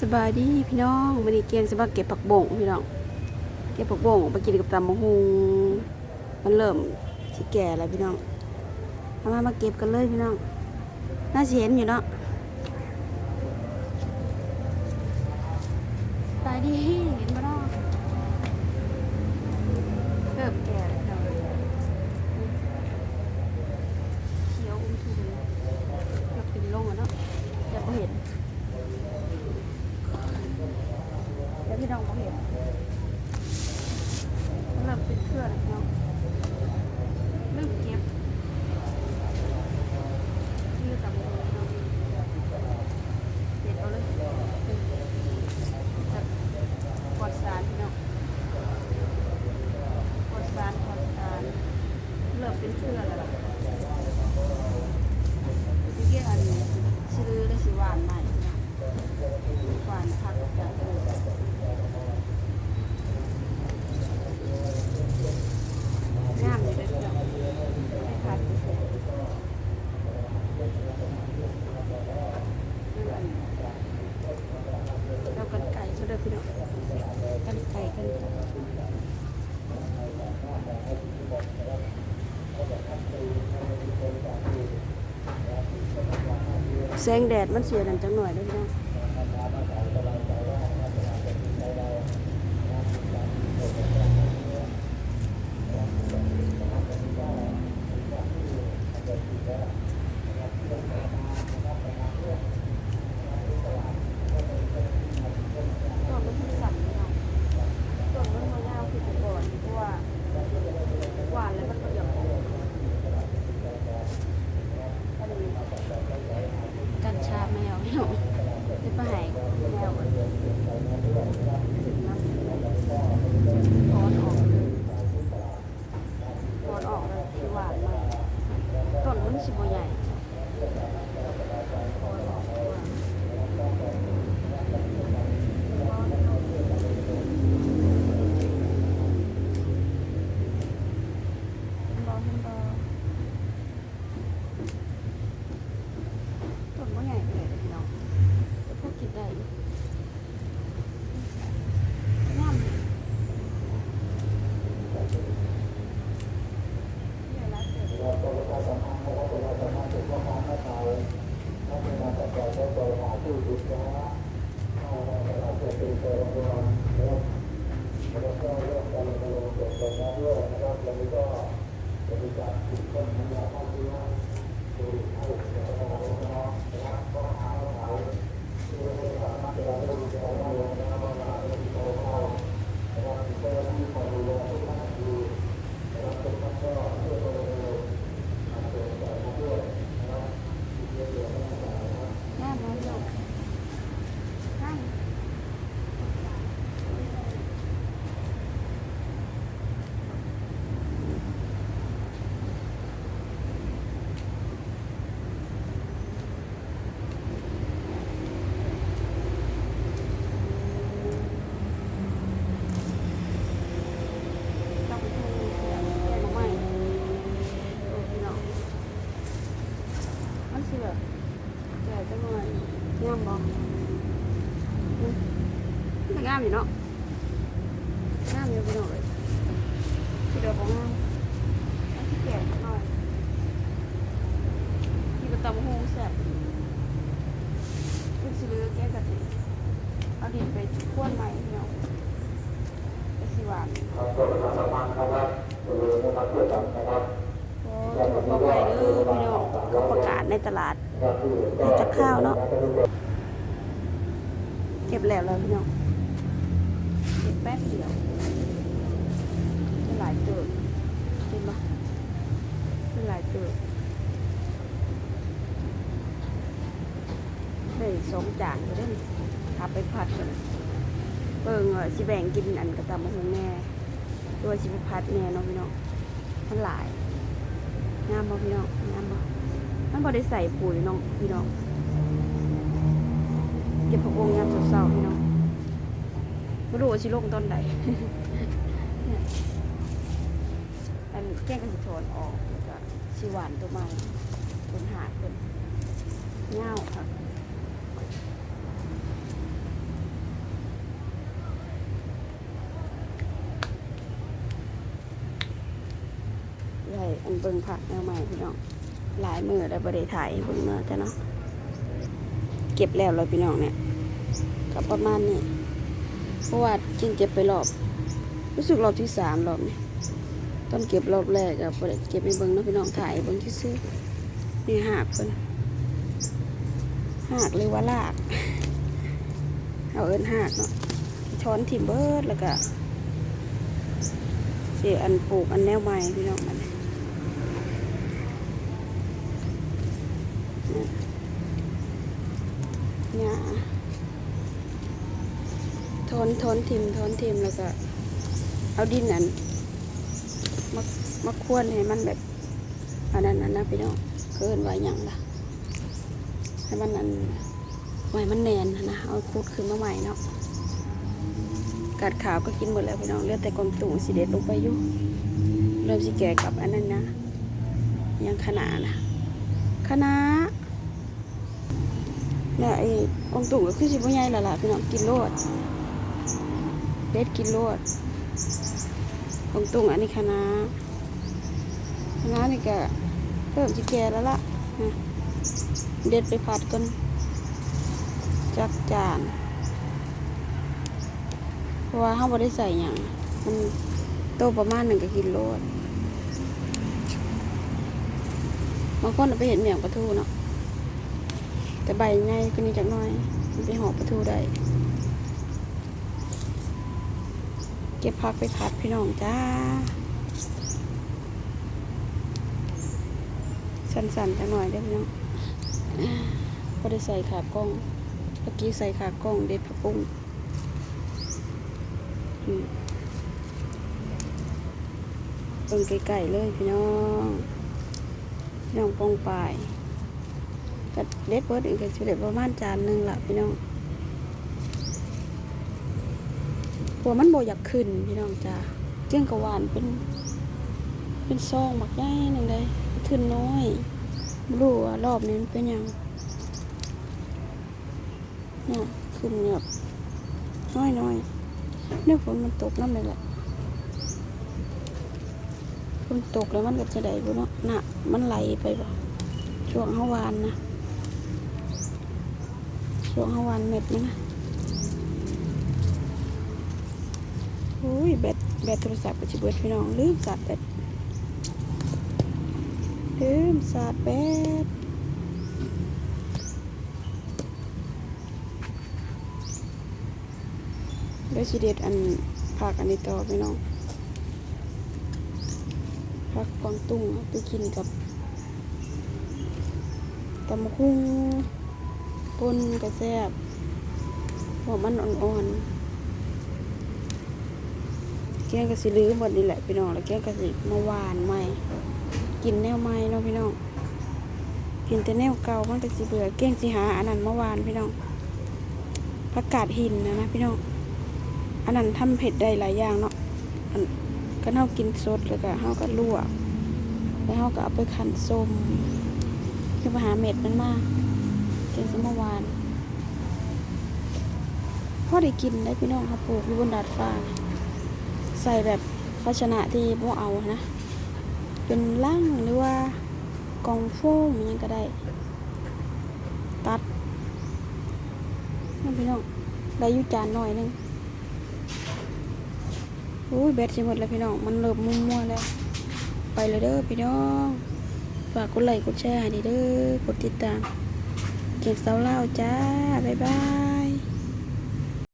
สบายดีพี่น้องวันนี้เกียงสบายเก็บผักบงพี่น้อง เก็บผักบงไปกินกับตำมะฮุงมันเริ่มที่แก่แล้วพี่น้องเอามามาเก็บกันเลยพี่น้อง น่าสิเห็นอยู่เนาะสบายดีเห็นบ่เนาะเริ่มแก่แล้วพี่น้องเขียวอุ้มทุนเกือบเป็นลงแล้วเนาะจะบ่เห็น แล้ว พี่น้องเขาเห็นสำหรับเป็นเครื่องเนาะเริ่มเก็บยืดกับมือเนาะเด็ดเอาเลยจะกดสารพี่น้องกดสารกดสารเริ่มเป็นเครื่องแล้วล่ะเมื่อกี้อันซื้อได้สิหวานใหม่พี่น้องหวานพักจากเออ งามอยู่เลยพี่น้องไม่ขาดเสียเรากันไก่ก็เด้อพี่น้องกันไก่กันไก่ แสงแดดมันเสียนั่นจังหน่อยเด้อพี่น้องต้นมันที่สั่นพี่น้องต้นมันมายาวคือแต่ก่อนเพราะว่าหวานแล้วมันก็หยอกอันนี้กัญชาแมวพี่น้องที่ป้าให้แมวมันถึงน้ำถอนออกถอนออกเลยคือหวานมากต้นมันสิบใหญ่ถอนออกคือหวาน บอเห็นบอต้นว่าใหญ่เลยพี่น้องแต่พวกกินได้อยู่งามดีใหญ่ร้ายเกิน งามเลยพี่น้องงามต้องไปดูแกงแกงหน่อไม้โอ้พี่น้องมันสิแบบแก่จังเลยงา มบ่อืมมันก็งามอยู่เนาะงามอยู่พี่น้องเลยที่เดียวของงามอันที่แก่จังหน่อยที่กระตำหูแซ่บคุณสิเหลือแกกะทิเอาดินไปข้วนใหม่พี่น้องไปสิหวานโอ้ถูกบอกไปเด้อพี่น้องเขาประกาศในตลาดให้จักข้าวเนาะ เก็บแล้วแล้วพี่น้องเก็บแป๊บเดียวได้หลายเติบเห็นปะได้หลายเติบได้สองจานก็ได้ขับไปผัดกันเบิ่งว่าสิแบ่งกินอันกระตำมะฮงแน่ตัวสิไปผัดแน่เนาะพี่น้องมันหลายงามบ่พี่น้องงามบ่มันบ่ได้ใส่ปุ๋ยน้องพี่น้อง เก็บพวกวงยานเศร้าๆพี่น้องไม่รู้ว่าสิลงตอนใดอันแก้งกันสิถอนออกแล้วก็ชีหวานตัวใหม่คนหาคนเง่าค่ะใหญ่อันเบิ่งผักแนวใหม่พี่น้องหลายมือได้บริถ่ายเบิ่งเนาะจ้ะเนาะ เก็บแล้วเลยพี่น้องเนี่ยก็ประมาณนี้เพราะว่าจริงเก็บไปรอบ รู้สึกรอบที่สามรอบนี้ตอนเก็บรอบแรกก็บ่ได้เก็บไปเบิ่งนะพี่น้องถ่ายให้เบิ่งซื่อนี่หากเพิ่นหากหรือว่าลากเอาเอินหากเนาะช้อนถิ่มเบิดแล้วก็สิอันปลูกอันแนวใหม่พี่น้อง มันเนี่ยทนทนทิมทนทิมแล้วก็ เอาดินนั้นมามาควนให้มันแบบอันนั้นนะนะพี่น้องเกินไว้อย่างละให้มันอันไว้มันแนนนะนะเอาคุดขึ้นมาใหม่เนาะกัดขาวก็กินหมดแล้วพี่น้องเหลือแต่กลมตุ่งสีเด็ดลงไปอยู่เริ่มสิแก่กับอันนั้นนะยังขนานะคณะ เนี่ยไอ้กองตุ่งก็คือสิบ่ใหญ่ละล่ะพี่น้องกินโลดเด็ดกินโลดกองตุ่งอันนี้คณะคณะนี่ก็เริ่มสิแก่แล้วล่ะนะเด็ดไปผัดกันจักจานเพราะว่าเฮาบ่ได้ใส่หยังมันโตประมาณหนึ่งก็กินโลดบางคนไปเห็นเมี่ยงปลาทูเนาะ แต่ใบใหญ่ก็นี้จักหน่อยมันไปหอปลาทูได้ เก็บผักไปผัดพี่น้องจ้า สั่นๆจักหน่อยได้พี่น้องก็ได้ใส่ขากล้องเมื่อกี้ใส่ขากล้องเด็ดผักปุ้งอืมเบิ่งไก่ๆเลยพี่น้อง พี่น้องปองปลาย ก็เด็ดเบิดอีกก็สิได้ประมาณจานหนึ่งละพี่น้องหัวมันโบอยากขึ้นพี่น้องจ้าเจียงกะหวานเป็น เป็นซองบักใหญ่หนึ่งเลยขึ้นน้อยรู้ว่ารอบนี้นเป็นยังเนี่ยขึ้นแบบน้อยน้อยเนี่ยฝนมันตกน้ำเลยแหละฝนตกแล้วมันก็จะได้บุเนาะน่ะ มันไหลไปบ่ช่วงเฮาวานนะ ช่วงฮาวานเม็ดนี่นะโอ้ยแบตแบตโทรศัพท์ก็สิเบิดพี่น้องลืมสาดแบตลืมสาดแบตเดี๋ยวสิเด็ดอันผักอันนี้ต่อพี่น้องผักกวางตุ้งเอาไปกินกับตำบักหุ่ง ปนกระแซบหัวมันอ่อนๆแกงกระสิลือหมดนี่แหละพี่น้อง แล้วแกงกระสิมาหวานใหม่ กินแนวใหม่เนาะพี่น้อง กินแต่แนวเก่ามันก็สิเบื่อแกงสิหาอันนั้นเมื่อวานพี่น้องผักกาดหินนะนะพี่น้อง อันนั้นทำเผ็ดได้หลายอย่างเนาะก็เฮากินสดแล้วก็เฮาก็ลวกแล้วเฮาก็เอาไปขันส้มคือไปหาเม็ดมันมา กินสเมื่อวานพ่อได้กินได้พี่น้องเขาปลูกอยู่บนดาดฟ้า ใส่แบบภาชนะที่บ่เอานะ เป็นล่างหรือว่ากองโฟมยังก็ได้ ตัดนี่พี่น้องได้ยู่จานหน่อยหนึงโอ้ยแบตสิหมดแล้วพี่น้อง มันเริ่มมั่วแล้ว ไปเลยเด้อพี่น้อง ฝากกดไลค์กดแชร์ให้ดีเด้อ กดติดตาม เก่งสาวเล่าจ้า บ๊ายบาย